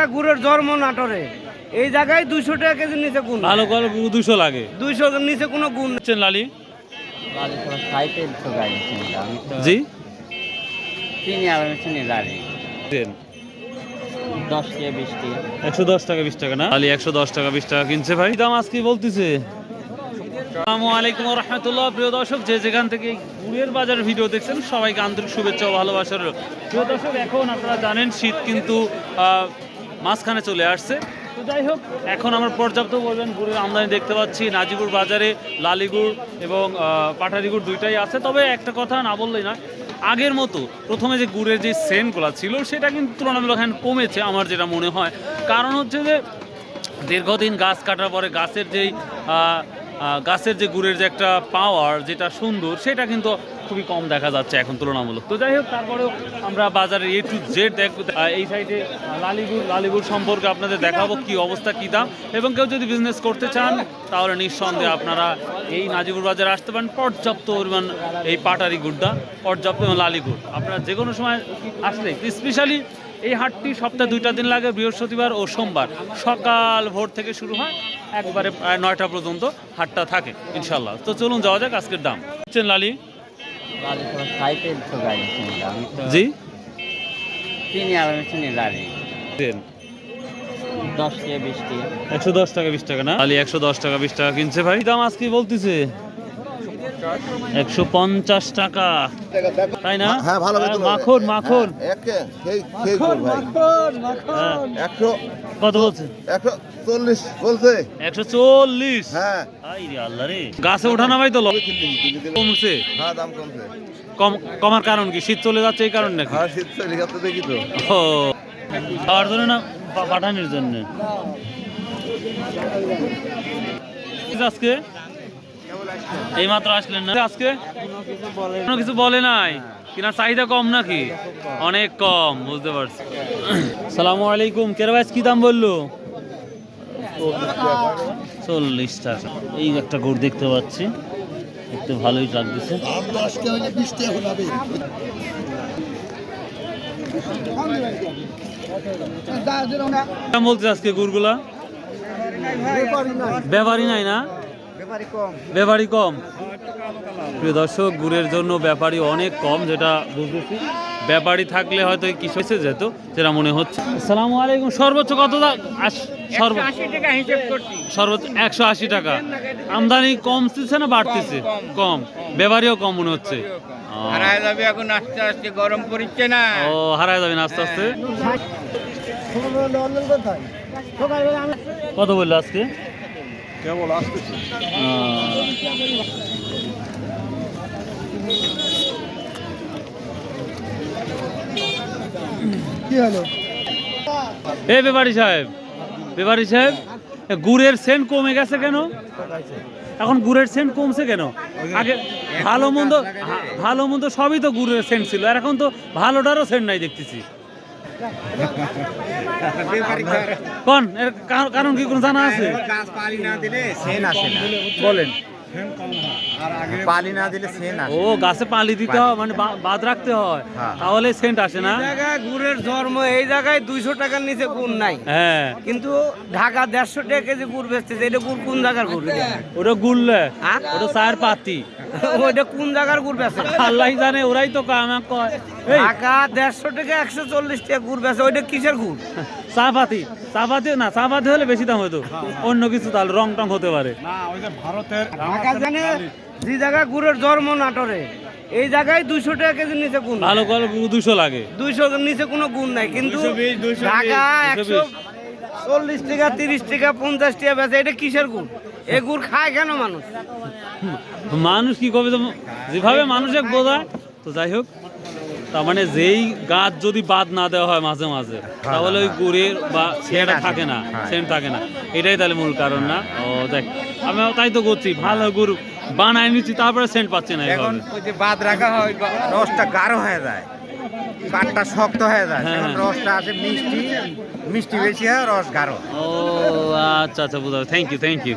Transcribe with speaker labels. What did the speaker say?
Speaker 1: জায়গায় গুড়ের জন্ম নাটোরে। এই জায়গায় দুইশো টাকা কেজি নিচে গুণ
Speaker 2: ভালো করে দুশো লাগে।
Speaker 1: দুইশো নিচে কোনো গুণ।
Speaker 2: হচ্ছেন লালি? জি?
Speaker 3: চিনি আর আমি চিনি লালি। দশ বিশ
Speaker 2: একশো দশ টাকা বিশ টাকা না? লালি একশো দশ টাকা বিশ টাকা কিনছে ভাই। দাম আজকে বলতেছে। আসসালামু আলাইকুম রহমতুল্লাহ প্রিয় দর্শক যে যেখান থেকে গুড়ের বাজারের ভিডিও দেখছেন সবাইকে আন্তরিক শুভেচ্ছা ও ভালোবাসা প্রিয় দর্শক এখন আপনারা জানেন শীত কিন্তু আহ, মাঝখানে চলে আসছে। তো যাই হোক, এখন আমরা পর্যাপ্ত বলবেন গুড়ের আমদানি দেখতে পাচ্ছি। নাজিপুর বাজারে লালিগুড় এবং পাঠারিগুড় দুইটাই আছে। তবে একটা কথা না বললেই না আগের মতো প্রথমে যে গুড়ের যে সেন্টগুলো ছিল, সেটা কিন্তু তুলনামূলক এখন কমেছে, আমার যেটা মনে হয়। কারণ হচ্ছে যে, দীর্ঘদিন গাছ কাটার পরে গাছের যেই গাছের যে গুড়ের যে একটা পাওয়ার যেটা সুন্দর, সেটা কিন্তু খুবই কম দেখা যাচ্ছে এখন তুলনামূলক। তো যাই হোক, তারপরেও আমরা বাজারে এ টু জেড দেখ এই সাইডে লালিগুড় লালিগুড় সম্পর্কে আপনাদের দেখাবো কি অবস্থা, কী দাম। এবং কেউ যদি বিজনেস করতে চান, তাহলে নিঃসন্দেহে আপনারা এই নাজিপুর বাজারে আসতে পারেন। পর্যাপ্ত পরিমাণ এই পাটারি গুড়টা, পর্যাপ্ত এবং লালি গুড় আপনারা যে কোনো সময় আসলে স্পেশালি এই হাটটি সপ্তাহে দুইটা দিন লাগে বৃহস্পতিবার ও সোমবার। সকাল ভোর থেকে শুরু হয় একবারে প্রায় নয়টা পর্যন্ত হাটটা থাকে ইনশাল্লাহ তো চলুন যাওয়া যাক আজকের দাম। হচ্ছেন লালি? জি? একশো দশ টাকা বিশ টাকা না? লালি একশো দশ টাকা বিশ টাকা কিনছে ভাই। দাম আজকে বলতেছে। একশো পঞ্চাশ টাকা। তাই না?
Speaker 4: হ্যাঁ, ভালো বেতন
Speaker 2: মাখন মাখন।
Speaker 4: হ্যাঁ, একে সেই সেই কর ভাই?
Speaker 2: হ্যাঁ।
Speaker 4: একশো
Speaker 2: কত বলছে?
Speaker 4: একশো চল্লিশ বলছে।
Speaker 2: একশো চল্লিশ?
Speaker 4: হ্যাঁ।
Speaker 2: আই রে আল্লাহ রে। গাছে ওঠানো ভাই তো কমছে?
Speaker 4: হ্যাঁ দাম কমছে।
Speaker 2: কম কমার কারণ কি? শীত চলে যাচ্ছে এই কারণ নাকি?
Speaker 4: হ্যাঁ শীত চলে গেছে দেখি তো।
Speaker 2: ও। খাওয়ার জন্য না পাঠানোর জন্য? আজকে? এই মাত্র আসলেন না? আজকে? কোনো কিছু বলে নাই। কিনা চাহিদা কম নাকি? অনেক কম বুঝতে পারছি। সালামু আলাইকুম। কেরাবাজ কি দাম বলল? চল্লিশ টাকা। এই একটা গুড় দেখতে পাচ্ছি। দেখতে ভালোই লাগতেছে বলছে আজকে গুড়গুলা ব্যাপারই নাই না? ব্যাপারী কম প্রিয় দর্শক গুড়ের জন্য ব্যাপারী অনেক কম যেটা বুঝতেছি ব্যাপারী থাকলে হয়তো কিছু এসে যেত যেটা মনে হচ্ছে আসসালামু আলাইকুম সর্বোচ্চ কত সর্বোচ্চ একশো আশি টাকা আমদানি কমতেছে না বাড়তেছে কম ব্যাপারীও কম মনে হচ্ছে
Speaker 5: হারায় যাবে এখন আস্তে আস্তে গরম পড়ছে না
Speaker 2: ও হারায় যাবেন আস্তে আস্তে কত বলল আজকে
Speaker 4: কেবল আসতেছে।
Speaker 2: এ ব্যাপারী সাহেব ব্যাপারী সাহেব গুড়ের সেন্ট কমে গেছে কেন? এখন গুড়ের সেন্ট কমছে কেন? আগে ভালো মন্দ ভালো মন্দ সবই তো গুড়ের সেন্ট ছিল আর এখন তো ভালোটারও সেন্ট নাই দেখতেছি। কোন? এর কারণ কি কোনো জানা আছে? বলেন।
Speaker 5: পানি না দিলে সেন আসে।
Speaker 2: ও গাছে পালি দিতে হয় মানে বাদ রাখতে হয়।
Speaker 5: হ্যাঁ।
Speaker 2: তাহলে সেন্ট আসে না?
Speaker 1: জায়গায় গুড়ের জন্ম এই জায়গায় দুইশো টাকার নিচে গুণ নাই।
Speaker 2: হ্যাঁ।
Speaker 1: কিন্তু ঢাকা দেড়শো টাকা কেজি গুড় বেচতেছে এটা গুড় কোন জায়গার গুড়?
Speaker 2: ওটা গুললে
Speaker 1: হ্যাঁ?
Speaker 2: ওটা চায়ের পাতি।
Speaker 1: ওইটা কোন জায়গার গুড় বেচে?
Speaker 2: আল্লাহ জানে ওরাই তো আমাকে কয়।
Speaker 1: ঢাকা দেড়শো টাকা একশো চল্লিশ টাকা গুড় বেচে ওইটা কিসের গুড়?
Speaker 2: চা পাতি চা পাতি না চা পাতি হলে বেশি দাম হতো অন্য কিছু তাহলে রং টং হতে পারে।
Speaker 1: যে জায়গায় গুড়ের জন্ম নাটোরে এই জায়গায় দুইশো টাকা কেজি নিচে গুণ
Speaker 2: ভালো করে দুশো লাগে।
Speaker 1: দুইশো নিচে কোনো গুণ নাই কিন্তু
Speaker 5: 220, 220,
Speaker 1: ঢাকা একশো চল্লিশ টাকা তিরিশ টাকা পঞ্চাশ টাকা বেচে এটা কিসের গুড়? এই গুড় খায় কেন মানুষ?
Speaker 2: মানুষ কি কবে তো যেভাবে মানুষে বোঝায় তো যাই হোক। তার মানে যেই গাছ যদি বাদ না দেওয়া হয় মাঝে মাঝে তাহলে ওই গুড়ের বা সেটা থাকে না সেন্ট থাকে না। এটাই তাহলে মূল কারণ না? ও দেখ আমি তাই তো করছি ভালো গুড় বানায় নিচ্ছি তারপরে সেন্ট পাচ্ছি না
Speaker 5: এখন ওই যে বাদ রাখা হয় রসটা গাঢ় হয়ে যায় পাটটা শক্ত হয়ে যায়
Speaker 2: হ্যাঁ,
Speaker 5: এখন
Speaker 2: হ্যাঁ।
Speaker 5: রসটা আসে মিষ্টি মিষ্টি বেশি হয় রস গাঢ়
Speaker 2: ও আচ্ছা আচ্ছা বুঝা থ্যাংক ইউ থ্যাংক ইউ